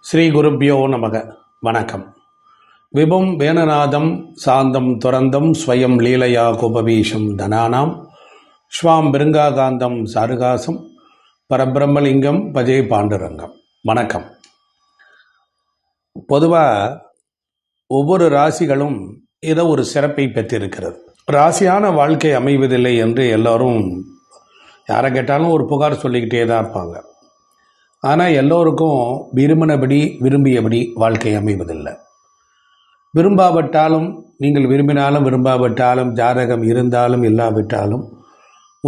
ஸ்ரீ குருப்பியோ நமக. வணக்கம். விபம் வேணநாதம் சாந்தம் துரந்தம் ஸ்வயம் லீலையா கோபவீஷம் தனானாம். ஸ்வாம் பிருங்காகாந்தம் சாருகாசம். பரபிரம்மலிங்கம் பஜே பாண்டுரங்கம். வணக்கம். பொதுவாக ஒவ்வொரு ராசிகளும் ஏதோ ஒரு சிறப்பை பெற்றிருக்கிறது. ராசியான வாழ்க்கை அமைவதில்லை என்று எல்லோரும் யாரை கேட்டாலும் ஒரு புகார் சொல்லிக்கிட்டே தான் இருப்பாங்க. ஆனால் எல்லோருக்கும் விரும்பினபடி விரும்பியபடி வாழ்க்கை அமைவதில்லை. விரும்பாவிட்டாலும் நீங்கள் விரும்பினாலும் விரும்பாவிட்டாலும் ஜாதகம் இருந்தாலும் இல்லாவிட்டாலும்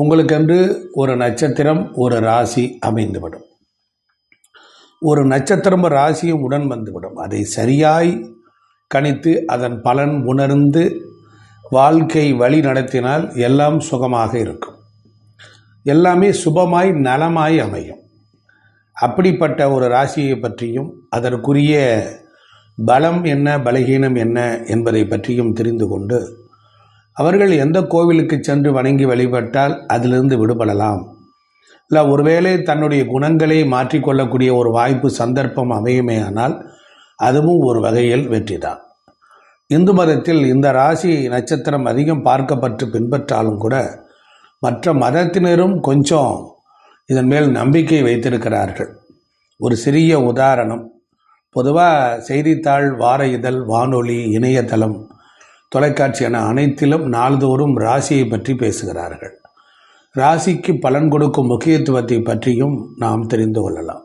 உங்களுக்கென்று ஒரு நட்சத்திரம் ஒரு ராசி அமைந்துவிடும். ஒரு நட்சத்திரம் ராசியும் உடன் வந்துவிடும். அதை சரியாய் கணித்து அதன் பலன் உணர்ந்து வாழ்க்கை வழி நடத்தினால் எல்லாம் சுகமாக இருக்கும். எல்லாமே சுபமாய் நலமாய் அமையும். அப்படிப்பட்ட ஒரு ராசியை பற்றியும் அதற்குரிய பலம் என்ன பலகீனம் என்ன என்பதை பற்றியும் தெரிந்து கொண்டு அவர்கள் எந்த கோவிலுக்கு சென்று வணங்கி வழிபட்டால் அதிலிருந்து விடுபடலாம். இல்லை ஒருவேளை தன்னுடைய குணங்களை மாற்றிக்கொள்ளக்கூடிய ஒரு வாய்ப்பு சந்தர்ப்பம் அமையுமே ஆனால் அதுவும் ஒரு வகையில் வெற்றிதான் இந்து மதத்தில் இந்த ராசி நட்சத்திரம் அதிகம் பார்க்கப்பட்டு பின்பற்றாலும் கூட மற்ற மதத்தினரும் கொஞ்சம் இதன் மேல் நம்பிக்கை வைத்திருக்கிறார்கள். ஒரு சிறிய உதாரணம். பொதுவாக செய்தித்தாள் வார இதழ் வானொலி இணையதளம் தொலைக்காட்சி என அனைத்திலும் நாள்தோறும் ராசியை பற்றி பேசுகிறார்கள். ராசிக்கு பலன் கொடுக்கும் முக்கியத்துவத்தை பற்றியும் நாம் தெரிந்து கொள்ளலாம்.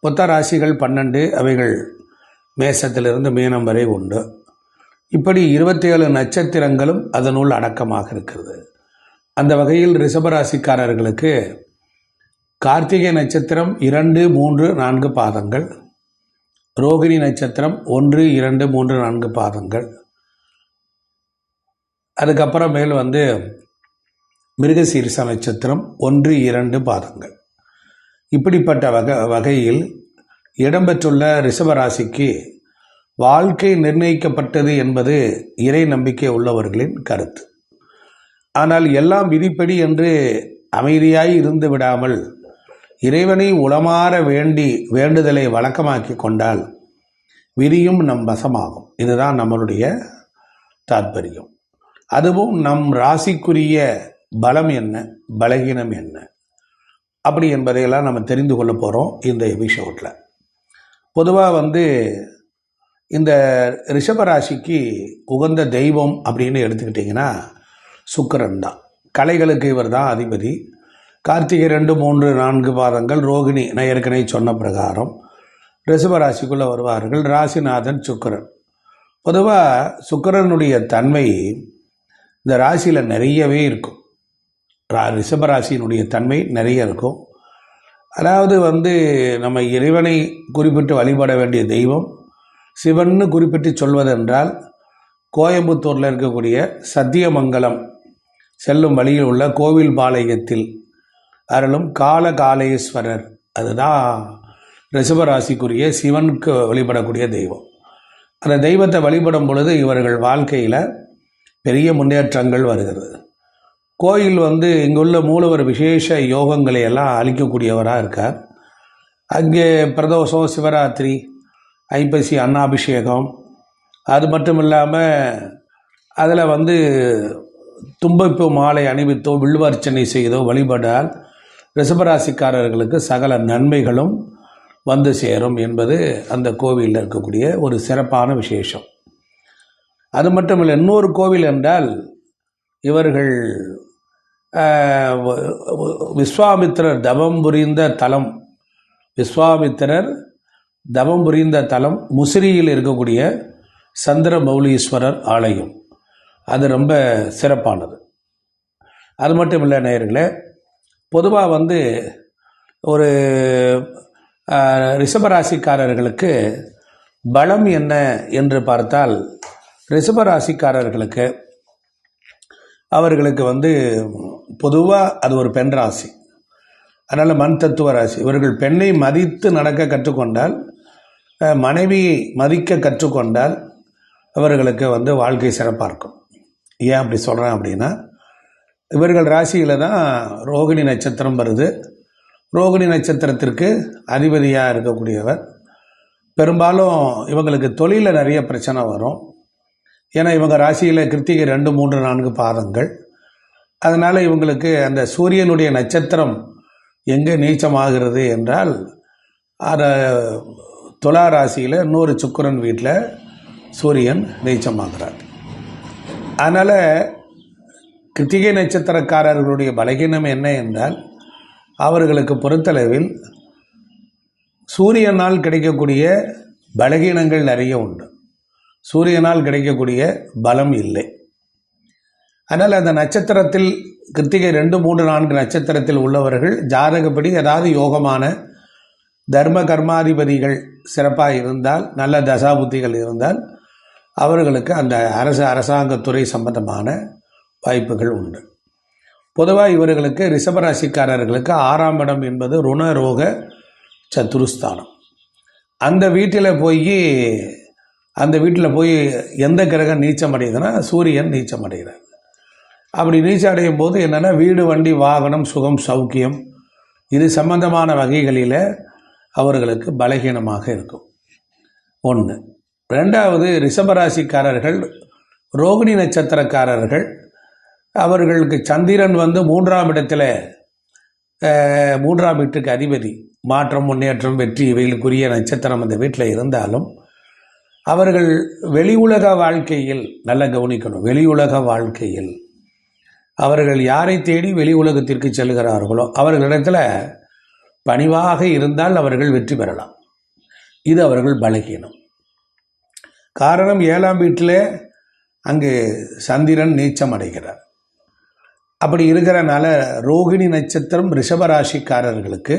மொத்த ராசிகள் பன்னெண்டு அவைகள் மேசத்திலிருந்து மீனம் வரை உண்டு. இப்படி இருபத்தேழு நட்சத்திரங்களும் அதனுள் அடக்கமாக இருக்கிறது. அந்த வகையில் ரிஷபராசிக்காரர்களுக்கு கார்த்திகை நட்சத்திரம் இரண்டு மூன்று நான்கு பாதங்கள். ரோகிணி நட்சத்திரம் ஒன்று இரண்டு மூன்று நான்கு பாதங்கள். அதுக்கப்புறம் மேல் வந்து மிருகசீரிச நட்சத்திரம் ஒன்று இரண்டு பாதங்கள். இப்படிப்பட்ட வகை வகையில் இடம்பெற்றுள்ள ரிஷபராசிக்கு வாழ்க்கை நிர்ணயிக்கப்பட்டது என்பது இறை நம்பிக்கை உள்ளவர்களின் கருத்து. ஆனால் எல்லாம் விதிப்படி என்று அமைதியாய் இருந்து விடாமல் இறைவனை உளமாற வேண்டி வேண்டுதலை வழக்கமாக்கி கொண்டால் விதியும் நம் வசமாகும். இதுதான் நம்மளுடைய தாற்பயம் அதுவும் நம் ராசிக்குரிய பலம் என்ன பலகீனம் என்ன? அப்படி என்பதையெல்லாம் நம்ம தெரிந்து கொள்ள போகிறோம் இந்த எபிசோடில். பொதுவாக வந்து இந்த ரிஷபராசிக்கு உகந்த தெய்வம் அப்படின்னு எடுத்துக்கிட்டிங்கன்னா சுக்கரன் தான். கலைகளுக்கு இவர் தான் அதிபதி. கார்த்திகை ரெண்டு மூன்று நான்கு பாதங்கள் ரோகிணி நான் ஏற்கனவே சொன்ன பிரகாரம் ரிஷபராசிக்குள்ளே வருவார்கள். ராசிநாதன் சுக்கரன். பொதுவாக சுக்கரனுடைய தன்மை இந்த ராசியில் நிறையவே இருக்கும். ரா ரிஷபராசியினுடைய தன்மை நிறைய இருக்கும். அதாவது வந்து நம்ம இறைவனை குறிப்பிட்டு வழிபட வேண்டிய தெய்வம் சிவன்னு குறிப்பிட்டு சொல்வதென்றால் கோயம்புத்தூரில் இருக்கக்கூடிய சத்தியமங்கலம் செல்லும் வழியில் உள்ள கோவில் பாளையத்தில் அருளும் காலகாலேஸ்வரர். அதுதான் ரிஷபராசிக்குரிய சிவனுக்கு வழிபடக்கூடிய தெய்வம். அந்த தெய்வத்தை வழிபடும் பொழுது இவர்கள் வாழ்க்கையில் பெரிய முன்னேற்றங்கள் வருகிறது. கோயில் வந்து இங்குள்ள மூலவர் விசேஷ யோகங்களை எல்லாம் அளிக்கக்கூடியவராக இருக்கார். அங்கே பிரதோஷம் சிவராத்திரி ஐப்பசி அன்னாபிஷேகம். அது மட்டும் இல்லாமல் அதில் வந்து தும்பைப்பு மாலை அணிவித்தோ வில்வார்ச்சனை செய்தோ வழிபடால் ரிஷபராசிக்காரர்களுக்கு சகல நன்மைகளும் வந்து சேரும் என்பது அந்த கோவிலில் இருக்கக்கூடிய ஒரு சிறப்பான விசேஷம். அது மட்டும் இல்லை இன்னொரு கோவில் என்றால் இவர்கள் விஸ்வாமித்திரர் தவம் புரிந்த தலம் விஸ்வாமித்திரர் தவம் புரிந்த தலம் முசிறியில் இருக்கக்கூடிய சந்திர மௌலீஸ்வரர் ஆலயம். அது ரொம்ப சிறப்பானது. அது மட்டும் இல்லை நேயர்களே பொதுவாக வந்து ஒரு ரிஷபராசிக்காரர்களுக்கு பலம் என்ன என்று பார்த்தால் ரிஷபராசிக்காரர்களுக்கு அவர்களுக்கு வந்து பொதுவாக அது ஒரு பெண் ராசி. அதனால் மண் தத்துவ ராசி. இவர்கள் பெண்ணை மதித்து நடக்க கற்றுக்கொண்டால் மனைவியை மதிக்க கற்றுக்கொண்டால் அவர்களுக்கு வந்து வாழ்க்கை சிறப்பாக இருக்கும். ஏன் அப்படி சொல்கிறேன் அப்படின்னா இவர்கள் ராசியில் தான் ரோகிணி நட்சத்திரம் வருது. ரோகிணி நட்சத்திரத்திற்கு அதிபதியாக இருக்கக்கூடியவர். பெரும்பாலும் இவங்களுக்கு தொழிலில் நிறைய பிரச்சனை வரும். ஏன்னா இவங்க ராசியில் கிருத்திகை ரெண்டு மூன்று நான்கு பாதங்கள். அதனால் இவங்களுக்கு அந்த சூரியனுடைய நட்சத்திரம் எங்கே நீச்சமாகிறது என்றால் அதை துலா ராசியில் இன்னொரு சுக்கரன் வீட்டில் சூரியன் நீச்சமாகிறார். அதனால் கிருத்திகை நட்சத்திரக்காரர்களுடைய பலகீனம் என்ன என்றால் அவர்களுக்கு பொறுத்தளவில் சூரியனால் கிடைக்கக்கூடிய பலகீனங்கள் நிறைய உண்டு. சூரியனால் கிடைக்கக்கூடிய பலம் இல்லை. அதனால் அந்த நட்சத்திரத்தில் கிருத்திகை ரெண்டு மூன்று நான்கு நட்சத்திரத்தில் உள்ளவர்கள் ஜாதகப்படி ஏதாவது யோகமான தர்ம கர்மாதிபதிகள் சிறப்பாக இருந்தால் நல்ல தசாபுத்திகள் இருந்தால் அவர்களுக்கு அந்த அரசு அரசாங்கத்துறை சம்பந்தமான வாய்ப்புகள் உண்டு. பொதுவாக இவர்களுக்கு ரிஷபராசிக்காரர்களுக்கு ஆறாம் இடம் என்பது ருணரோக சத்துருஸ்தானம். அந்த வீட்டில் போய் அந்த வீட்டில் போய் எந்த கிரகம் நீச்சம் அடையுதுன்னா சூரியன் நீச்சம் அடைகிறார் அப்படி நீச்சம் அடையும் போது என்னென்னா வீடு வண்டி வாகனம் சுகம் சௌக்கியம் இது சம்பந்தமான வகைகளில் அவர்களுக்கு பலகீனமாக இருக்கும். ஒன்று ரெண்டாவது ரிஷபராசிக்காரர்கள் ரோகிணி நட்சத்திரக்காரர்கள் அவர்களுக்கு சந்திரன் வந்து மூன்றாம் இடத்துல மூன்றாம் வீட்டுக்கு அதிபதி. மாற்றம் முன்னேற்றம் வெற்றி இவைகளுக்குரிய நட்சத்திரம் அந்த வீட்டில் இருந்தாலும் அவர்கள் வெளி உலக வாழ்க்கையில் நல்லா கவனிக்கணும். வெளி உலக வாழ்க்கையில் அவர்கள் யாரை தேடி வெளி உலகத்திற்கு செல்கிறார்களோ அவர்களிடத்தில் பணிவாக இருந்தால் அவர்கள் வெற்றி பெறலாம். இது அவர்கள் பலகீனம். காரணம் ஏழாம் வீட்டில் அங்கு சந்திரன் நீச்சம் அடைகிறார். அப்படி இருக்கிறனால ரோகிணி நட்சத்திரம் ரிஷபராசிக்காரர்களுக்கு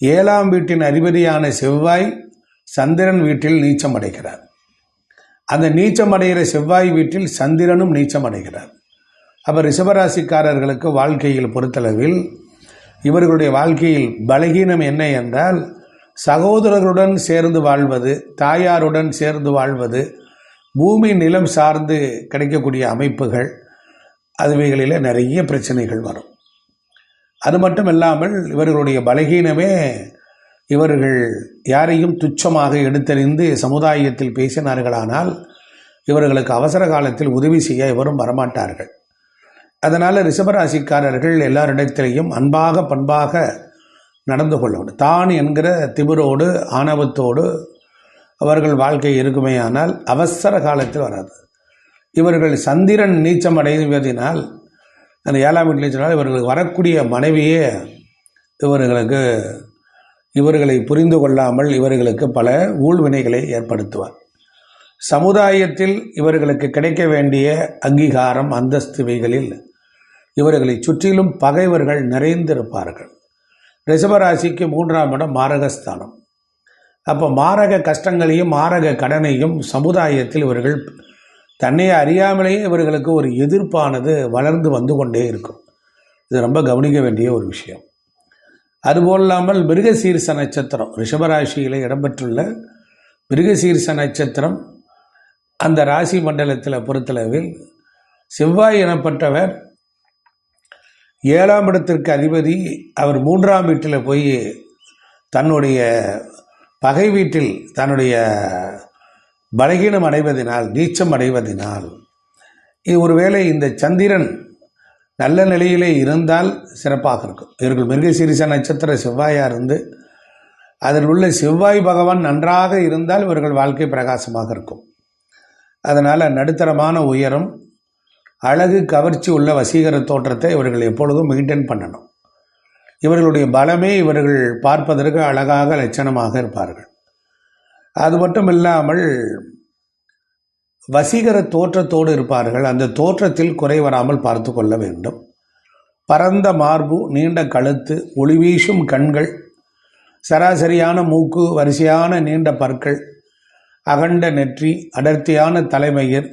ஏழாம் வீட்டின் அதிபதியான செவ்வாய் சந்திரன் வீட்டில் நீச்சம் அடைகிறார். அந்த நீச்சம் அடைகிற செவ்வாய் வீட்டில் சந்திரனும் நீச்சம் அடைகிறார். அப்போ ரிஷபராசிக்காரர்களுக்கு வாழ்க்கையில் பொறுத்தளவில் இவர்களுடைய வாழ்க்கையில் பலகீனம் என்ன என்றால் சகோதரர்களுடன் சேர்ந்து வாழ்வது தாயாருடன் சேர்ந்து வாழ்வது பூமி நிலம் சார்ந்து கிடைக்கக்கூடிய அமைப்புகள் அதுவைகளில் நிறைய பிரச்சனைகள் வரும். அது மட்டும் இல்லாமல் இவர்களுடைய பலகீனமே இவர்கள் யாரையும் துச்சமாக எடுத்தறிந்து சமுதாயத்தில் பேசினார்களானால் இவர்களுக்கு அவசர காலத்தில் உதவி செய்ய இவரும் வரமாட்டார்கள். அதனால் ரிஷபராசிக்காரர்கள் எல்லாரிடத்திலையும் அன்பாக பண்பாக நடந்து கொள்ள தான் என்கிற திமிரோடு ஆணவத்தோடு அவர்கள் வாழ்க்கை இருக்குமேயானால் அவசர காலத்தில் வராது. இவர்கள் சந்திரன் நீச்சம் அடைவதினால் அந்த ஏழாம் வீட்டில் சொன்னால் இவர்களுக்கு வரக்கூடிய மனைவியே இவர்களுக்கு இவர்களை புரிந்து கொள்ளாமல் இவர்களுக்கு பல ஊழ்வினைகளை ஏற்படுத்துவார். சமுதாயத்தில் இவர்களுக்கு கிடைக்க வேண்டிய அங்கீகாரம் அந்தஸ்துவைகளில் இவர்களை சுற்றிலும் பகைவர்கள் நிறைந்திருப்பார்கள். ரிஷபராசிக்கு மூன்றாம் இடம் மாரகஸ்தானம். அப்போ மாரக கஷ்டங்களையும் மாரக கடனையும் சமுதாயத்தில் இவர்கள் தன்னை அறியாமலேயே இவர்களுக்கு ஒரு எதிர்ப்பானது வளர்ந்து வந்து கொண்டே இருக்கும். இது ரொம்ப கவனிக்க வேண்டிய ஒரு விஷயம். அதுபோல் இல்லாமல் மிருகசீர்ச நட்சத்திரம் ரிஷபராசியில் இடம்பெற்றுள்ள மிருகசீர்ச நட்சத்திரம் அந்த ராசி மண்டலத்தில் பொறுத்தளவில் செவ்வாய் எனப்பட்டவர் ஏழாம் இடத்திற்கு அதிபதி அவர் மூன்றாம் வீட்டில் போய் தன்னுடைய பகை வீட்டில் தன்னுடைய பலகீனம் அடைவதினால் நீச்சம் அடைவதினால். ஒருவேளை இந்த சந்திரன் நல்ல நிலையிலே இருந்தால் சிறப்பாக இருக்கும். இவர்கள் மிருகசீரிச நட்சத்திர செவ்வாயாக இருந்து அதில் உள்ள செவ்வாய் பகவான் நன்றாக இருந்தால் இவர்கள் வாழ்க்கை பிரகாசமாக இருக்கும். அதனால் நடுத்தரமான உயரம் அழகு கவர்ச்சி உள்ள வசீகர தோற்றத்தை இவர்கள் எப்பொழுதும் மெயின்டைன் பண்ணணும். இவர்களுடைய பலமே இவர்கள் பார்ப்பதற்கு அழகாக லட்சணமாக இருப்பார்கள். அது மட்டும் இல்லாமல் வசீகர தோற்றத்தோடு இருப்பார்கள். அந்த தோற்றத்தில் குறை வராமல் பார்த்து கொள்ள வேண்டும். பரந்த மார்பு நீண்ட கழுத்து ஒளி வீசும் கண்கள் சராசரியான மூக்கு வரிசையான நீண்ட பற்கள் அகண்ட நெற்றி அடர்த்தியான தலைமயிர்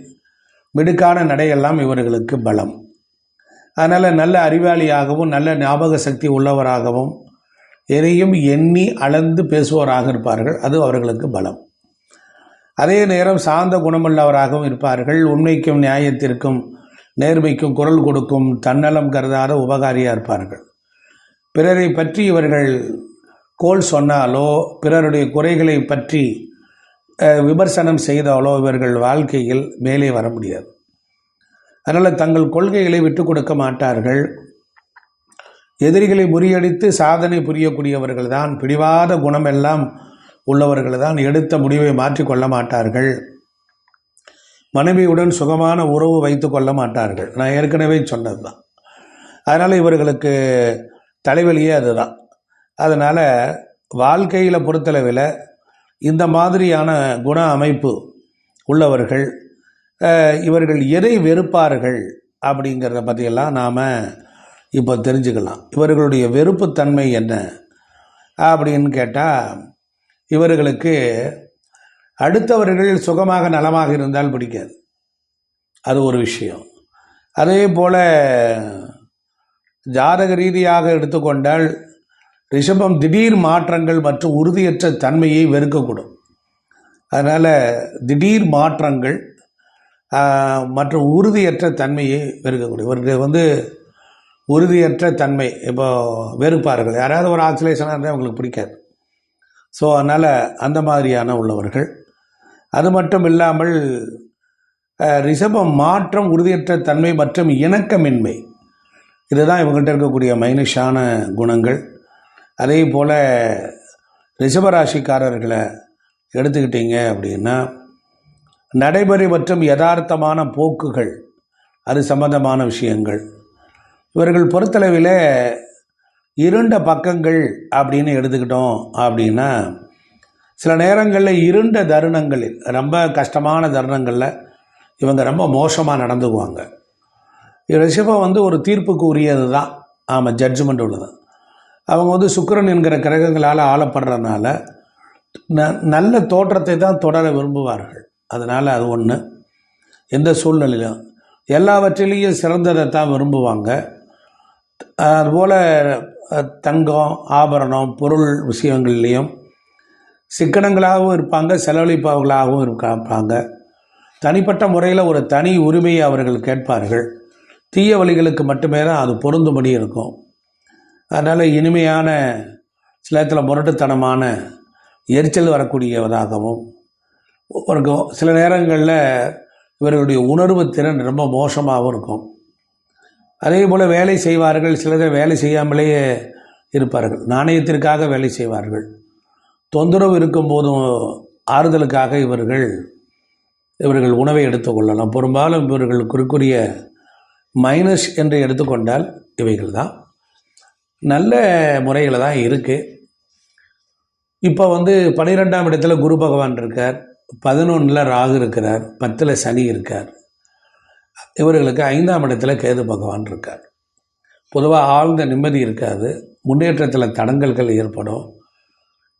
மிடுக்கான நடையெல்லாம் இவர்களுக்கு பலம். அதனால் நல்ல அறிவாளியாகவும் நல்ல ஞாபக சக்தி உள்ளவராகவும் எதையும் எண்ணி அளந்து பேசுவோராக இருப்பார்கள். அது அவர்களுக்கு பலம். அதே நேரம் சார்ந்த குணமுள்ளவராகவும் இருப்பார்கள். உண்மைக்கும் நியாயத்திற்கும் நேர்மைக்கும் குரல் கொடுக்கும் தன்னலம் கருதாத உபகாரியாக இருப்பார்கள். பிறரை பற்றி இவர்கள் கோல் சொன்னாலோ பிறருடைய குறைகளை பற்றி விமர்சனம் செய்தாலோ இவர்கள் வாழ்க்கையில் மேலே வர முடியாது. அதனால் தங்கள் கொள்கைகளை விட்டு கொடுக்க மாட்டார்கள். எதிரிகளை முறியடித்து சாதனை புரியக்கூடியவர்கள் தான் பிடிவாத குணமெல்லாம் உள்ளவர்கள் தான் எடுத்த முடிவை மாற்றிக்கொள்ள மாட்டார்கள். மனைவியுடன் சுகமான உறவு வைத்து கொள்ள மாட்டார்கள். நான் ஏற்கனவே சொன்னது தான் அதனால் இவர்களுக்கு தலைவலியே அதுதான். அதனால் வாழ்க்கையில் பொறுத்தளவில் இந்த மாதிரியான குண அமைப்பு உள்ளவர்கள் இவர்கள் எதை வெறுப்பார்கள் அப்படிங்கிறத பற்றியெல்லாம் நாம் இப்போ தெரிஞ்சுக்கலாம். இவர்களுடைய வெறுப்புத்தன்மை என்ன? அப்படின்னு கேட்டால் இவர்களுக்கு அடுத்தவர்கள் சுகமாக நலமாக இருந்தால் பிடிக்காது. அது ஒரு விஷயம். அதே போல் ஜாதக ரீதியாக எடுத்துக்கொண்டால் ரிஷபம் திடீர் மாற்றங்கள் மற்றும் உறுதியற்ற தன்மையை வெறுக்கக்கூடும். அதனால் திடீர் மாற்றங்கள் மற்றும் உறுதியற்ற தன்மையை வெறுக்கக்கூடும். இவர்கள் வந்து உறுதியற்ற தன்மை. இப்போ வெறுப்பார்கள். யாராவது ஒரு ஆக்சிலேஷனாக இருந்தால் அவங்களுக்கு பிடிக்காது. ஸோ அதனால் அந்த மாதிரியான உள்ளவர்கள். அது மட்டும் இல்லாமல் ரிஷபம் மாற்றம் உறுதியற்ற தன்மை மற்றும் இணக்கமின்மை. இதுதான் இவங்கள்ட்ட இருக்கக்கூடிய மைனஸான குணங்கள். அதே போல் ரிஷபராசிக்காரர்களை எடுத்துக்கிட்டீங்க அப்படின்னா நடைமுறை மற்றும் யதார்த்தமான போக்குகள் அது சம்பந்தமான விஷயங்கள். இவர்கள் பொறுத்தளவில் இருண்ட பக்கங்கள் அப்படின்னு எடுத்துக்கிட்டோம் அப்படின்னா சில நேரங்களில் இருண்ட தருணங்களில் ரொம்ப கஷ்டமான தருணங்களில் இவங்க ரொம்ப மோசமாக நடந்துக்குவாங்க. ரிஷபம் வந்து ஒரு தீர்ப்புக்கு உரியது தான் ஆமாம் ஜட்ஜ்மெண்ட் உள்ளது. அவங்க வந்து சுக்கரன் என்கிற கிரகங்களால் ஆளப்படுறதுனால ந நல்ல தோற்றத்தை தான் தொடர விரும்புவார்கள். அதனால் அது ஒன்று எந்த சூழ்நிலையிலும். எல்லாவற்றிலேயும் சிறந்ததை தான் விரும்புவாங்க. அதுபோல் தங்கம் ஆபரணம் பொருள் விஷயங்கள்லேயும் சிக்கனங்களாகவும் இருப்பாங்க செலவழிப்பவர்களாகவும் இருப்பாங்க தனிப்பட்ட முறையில் ஒரு தனி உரிமையை அவர்கள் கேட்பார்கள். தீய வழிகளுக்கு மட்டுமே தான் அது பொருந்தும்படி இருக்கும். அதனால் இனிமையான சில நேரத்தில் முரட்டுத்தனமான எரிச்சல் வரக்கூடியவதாகவும் இருக்கும் சில நேரங்களில் இவர்களுடைய உணர்வு திறன் ரொம்ப மோசமாகவும் இருக்கும். அதே போல் வேலை செய்வார்கள். சிலர் வேலை செய்யாமலேயே இருப்பார்கள். நாணயத்திற்காக வேலை செய்வார்கள். தொந்தரவு இருக்கும்போதும் ஆறுதலுக்காக இவர்கள் இவர்கள் உணவை எடுத்துக்கொள்ளலாம் பெரும்பாலும் இவர்கள் குறிக்குரிய மைனஸ் என்று எடுத்துக்கொண்டால் இவைகள் தான் நல்ல முறையில் தான் இருக்குது இப்போ வந்து பனிரெண்டாம் இடத்துல குரு பகவான் இருக்கார். பதினொன்றில் ராகு இருக்கிறார். பத்தில் சனி இருக்கார். இவர்களுக்கு ஐந்தாம் இடத்துல கேது பகவான் இருக்கார். பொதுவாக ஆழ்ந்த நிம்மதி இருக்காது முன்னேற்றத்தில் தடங்கல்கள் ஏற்படும்.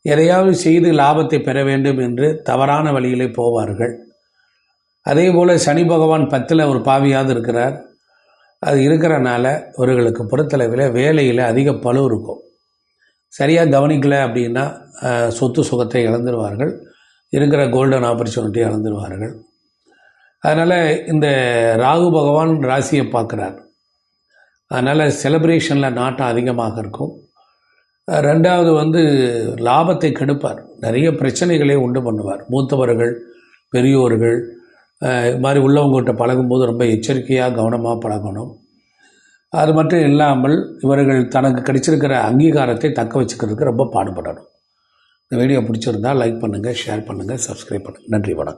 எதையாவது செய்து லாபத்தை பெற வேண்டும் என்று தவறான வழியிலே போவார்கள். அதே போல் சனி பகவான் பத்தில் ஒரு பாவியாவது இருக்கிறார். அது இருக்கிறனால இவர்களுக்கு பொறுத்தளவில் வேலையில் அதிக பழு இருக்கும். சரியாக கவனிக்கலை அப்படின்னா சொத்து சுகத்தை இழந்துருவார்கள். இருக்கிற கோல்டன் ஆப்பர்ச்சுனிட்டி இழந்துருவார்கள். அதனால் இந்த ராகு பகவான் ராசியை பார்க்குறார். அதனால் செலப்ரேஷனில் நாட்டம் அதிகமாக இருக்கும். ரெண்டாவது வந்து லாபத்தை கெடுப்பார். நிறைய பிரச்சனைகளை உண்டு பண்ணுவார். மூத்தவர்கள் பெரியோர்கள் இது மாதிரி உள்ளவங்ககிட்ட பழகும்போது ரொம்ப எச்சரிக்கையாக கவனமாக பழகணும். அது மட்டும் இல்லாமல் இவர்கள் தனக்கு கிடைச்சிருக்கிற அங்கீகாரத்தை தக்க வச்சுக்கிறதுக்கு ரொம்ப பாடுபடணும். இந்த வீடியோ பிடிச்சிருந்தா லைக் பண்ணுங்கள் ஷேர் பண்ணுங்கள் சப்ஸ்கிரைப் பண்ணுங்கள் நன்றி வணக்கம்.